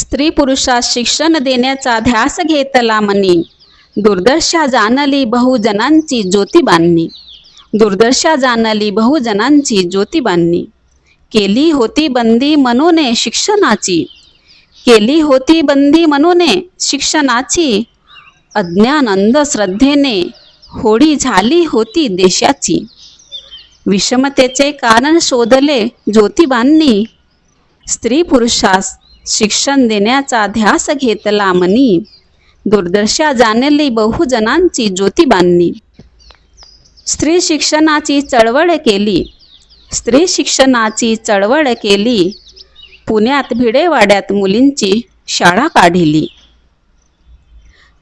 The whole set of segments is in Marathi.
स्त्री पुरुषास शिक्षण देण्याचा ध्यास घेतला म्हणे. दुर्दर्शा जाणली बहुजनांची ज्योती बांधणी. जाणली बहुजनांची ज्योती बांधणी. केली होती बंदी मनोने शिक्षणाची. केली होती बंदी मनोने शिक्षणाची. अज्ञान अंधश्रद्धेने होडी झाली होती देशाची. विषमतेचे कारण शोधले ज्योतिबांनी स्त्री पुरुषास शिक्षण देण्याचा ध्यास घेतला मनी दुर्दशा जाणली बहुजनांची ज्योतिबांनी स्त्री शिक्षणाची चळवळ केली. स्त्री शिक्षणाची चळवळ केली. पुण्यात भिडेवाड्यात मुलींची शाळा काढिली.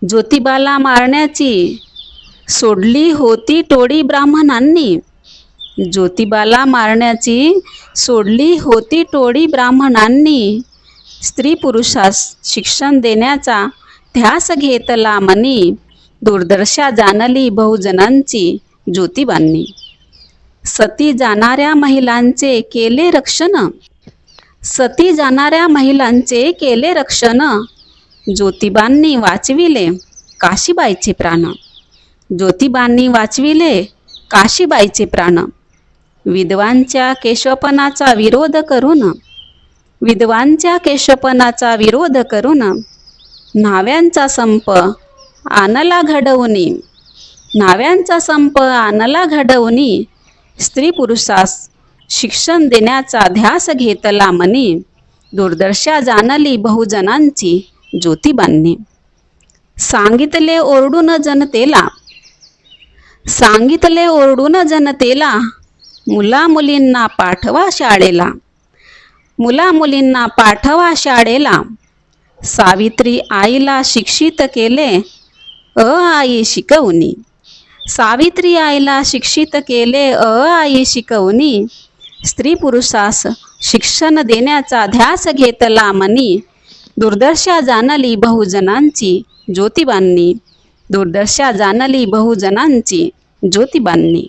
ज्योतिबाला मारण्याची सोडली होती टोळी ब्राह्मणांनी. ज्योतिबाला मारण्याची सोडली होती टोळी ब्राह्मणांनी. स्त्री पुरुषास शिक्षण देण्याचा ध्यास घेतला मनी दुर्दशा जाणली बहुजनांची ज्योतिबांनी सती जाणाऱ्या महिलांचे केले रक्षण. सती जाणाऱ्या महिलांचे केले रक्षण. ज्योतिबांनी वाचविले काशीबाईचे प्राण. ज्योतिबांनी वाचविले काशीबाईचे प्राण. विधवांच्या केशवपणाचा विरोध करून विधवांच्या केशपणाचा विरोध करून न्हाव्यांचा संप आनला घडवणी न्हाव्यांचा संप आनला घडवणी स्त्री पुरुषास शिक्षण देण्याचा ध्यास घेतला मनी दुर्दशा जाणली बहुजनांची ज्योतिबांनी सांगितले ओरडून जनतेला सांगितले ओरडून जनतेला मुला मुलींना पाठवा शाळेला. मुला मुलींना पाठवा शाळेला. सावित्री आईला शिक्षित केले. अ आई शिकवणी. सावित्री आईला शिक्षित केले. अ आई शिकवणी. स्त्री पुरुषास शिक्षण देण्याचा ध्यास घेतला मनी. दुर्दशा जाणली बहुजनांची ज्योतिबांनी. दुर्दशा जाणली बहुजनांची ज्योतिबांनी.